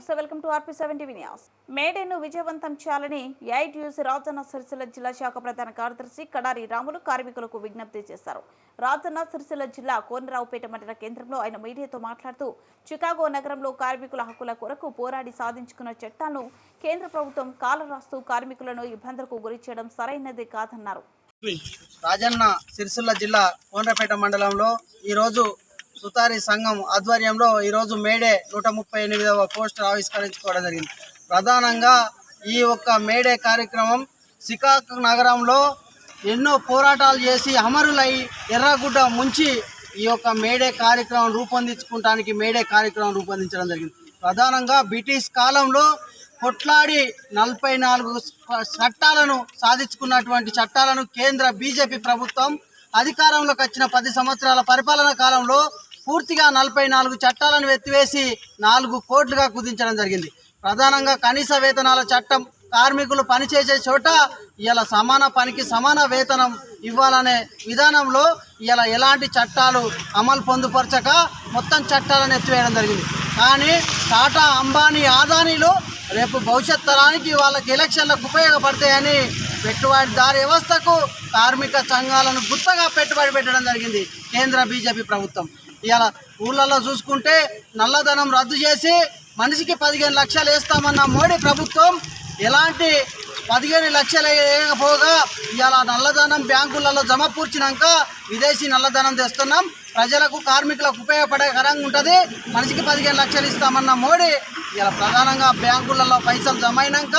నమస్తే welcome to RP seventy news. మేడేను విజయవంతం చేయాలని ఏఐటీయూసీ రాజన్న సిరిసిల్ల జిల్లా శాఖ ప్రధాన కార్యదర్శి కడారి రాములు కార్మికులకు విజ్ఞప్తి చేశారు. రాజన్న సిరిసిల్ల జిల్లా కోనరావుపేట మండల కేంద్రంలో ఆయన మీడియాతో మాట్లాడుతూ చికాగో నగరంలో కార్మికుల హక్కుల కొరకు పోరాడి సాధించుకున్న చట్టాలను కేంద్ర ప్రభుత్వం కాలరాస్తూ కార్మికులను ఇబ్బందులకు గురి చేయడం సరైనది కాదన్నారు. రాజన్న సిరిసిల్ల జిల్లా కోనరాపేట మండలంలో ఈరోజు సుతారి సంఘం ఆధ్వర్యంలో ఈరోజు మేడే నూట ముప్పై ఎనిమిదవ పోస్టర్ ఆవిష్కరించుకోవడం జరిగింది. ప్రధానంగా ఈ ఒక్క మేడే కార్యక్రమం సికాక్ నగరంలో ఎన్నో పోరాటాలు చేసి అమరులై ఎర్రగుడ్డ ముంచి ఈ యొక్క మేడే కార్యక్రమం రూపొందించుకుంటానికి మేడే కార్యక్రమం రూపొందించడం జరిగింది. ప్రధానంగా బ్రిటిష్ కాలంలో కొట్లాడి నలభై నాలుగు చట్టాలను సాధించుకున్నటువంటి చట్టాలను కేంద్ర బీజేపీ ప్రభుత్వం అధికారంలోకి వచ్చిన పది సంవత్సరాల పరిపాలన కాలంలో పూర్తిగా నలభై నాలుగు చట్టాలను ఎత్తివేసి నాలుగు కోట్లుగా కుదించడం జరిగింది. ప్రధానంగా కనీస వేతనాల చట్టం కార్మికులు పనిచేసే చోట ఇలా సమాన పనికి సమాన వేతనం ఇవ్వాలనే విధానంలో ఇలా ఎలాంటి చట్టాలు అమలు పొందుపరచక మొత్తం చట్టాలను ఎత్తివేయడం జరిగింది. కానీ టాటా అంబానీ ఆదానీలు రేపు భవిష్యత్ తరానికి వాళ్ళకి ఎలక్షన్లకు ఉపయోగపడతాయని పెట్టుబడిదారు వ్యవస్థకు కార్మిక సంఘాలను గుత్తగా పెట్టుబడి పెట్టడం జరిగింది కేంద్ర బీజేపీ ప్రభుత్వం. ఇవాళ ఊళ్ళల్లో చూసుకుంటే నల్లధనం రద్దు చేసి మనిషికి పదిహేను లక్షలు వేస్తామన్న మోడీ ప్రభుత్వం ఎలాంటి పదిహేను లక్షలు వేయకపోగా ఇవాళ నల్లధనం బ్యాంకులలో జమ పూర్చినాక విదేశీ నల్లధనం తెస్తున్నాం. ప్రజలకు కార్మికులకు ఉపయోగపడేకరంగా ఉంటుంది. మనిషికి పదిహేను లక్షలు ఇస్తామన్న మోడీ ఇలా ప్రధానంగా బ్యాంకులలో పైసలు జమ అయినాక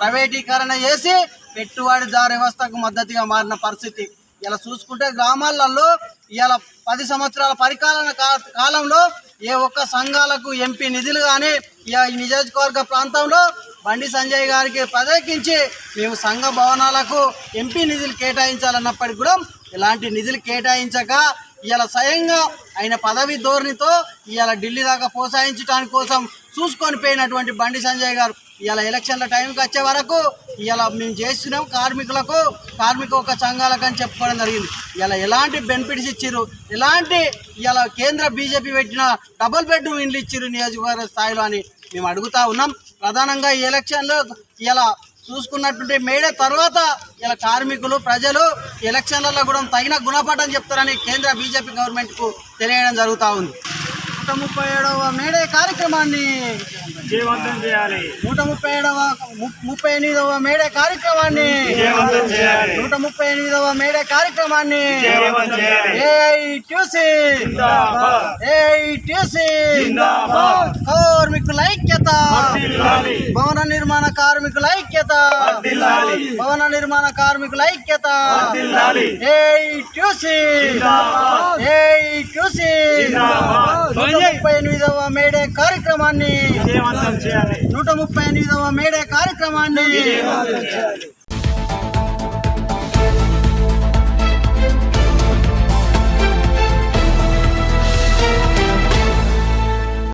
ప్రైవేటీకరణ చేసి పెట్టుబడిదారు వ్యవస్థకు మద్దతుగా మారిన పరిస్థితి. ఇలా చూసుకుంటే గ్రామాలలో ఇలా పది సంవత్సరాల పరిపాలన కాలంలో ఏ ఒక్క సంఘాలకు ఎంపీ నిధులు కానీ ఈ నియోజకవర్గ ప్రాంతంలో బండి సంజయ్ గారికి ప్రత్యేకించి మేము సంఘ భవనాలకు ఎంపీ నిధులు కేటాయించాలన్నప్పటికీ కూడా ఇలాంటి నిధులు కేటాయించక ఇవాళ స్వయంగా ఆయన పదవి ధోరణితో ఇవాళ ఢిల్లీ దాకా ప్రోత్సహించడానికి కోసం చూసుకొని పోయినటువంటి బండి సంజయ్ గారు ఇవాళ ఎలక్షన్ల టైంకి వచ్చే వరకు ఇవాళ మేము చేస్తున్నాం కార్మికులకు కార్మిక ఒక సంఘాలకు అని చెప్పుకోవడం జరిగింది. ఇలా ఎలాంటి బెనిఫిట్స్ ఇచ్చారు ఎలాంటి ఇలా కేంద్ర బీజేపీ పెట్టిన డబుల్ బెడ్రూమ్ ఇండ్లు ఇచ్చారు నియోజకవర్గ స్థాయిలో అని మేము అడుగుతా ఉన్నాం. ప్రధానంగా ఈ ఎలక్షన్లో ఇలా చూసుకున్నటువంటి మేడే తర్వాత ఇలా కార్మికులు ప్రజలు ఎలక్షన్లలో కూడా తగిన గుణపాఠం చెప్తారని కేంద్ర బీజేపీ గవర్నమెంట్కు తెలియడం జరుగుతూ ఉంది. నూట ముప్పై ఏడవ మేడే కార్యక్రమాన్ని విజయవంతం చేయాలి నూట ముప్పై ఏడవ ముప్పై ఎనిమిదవ మేడే కార్యక్రమాన్ని విజయవంతం చేయాలి నూట ముప్పై ఎనిమిదవ మేడే కార్యక్రమాన్ని విజయవంతం చేయాలి ఏఐటిసి. ఏఐటిసి. కార్మికుల ఐక్యత. భవన నిర్మాణ కార్మికుల ఐక్యత. భవన నిర్మాణ కార్మికుల ఐక్యత. ఏఐటిసి. ఏఐటిసి ముప్పై ఎనిమిదవ మేడే కార్యక్రమాన్ని నూట ముప్పై ఎనిమిదవ మేడే కార్యక్రమాన్ని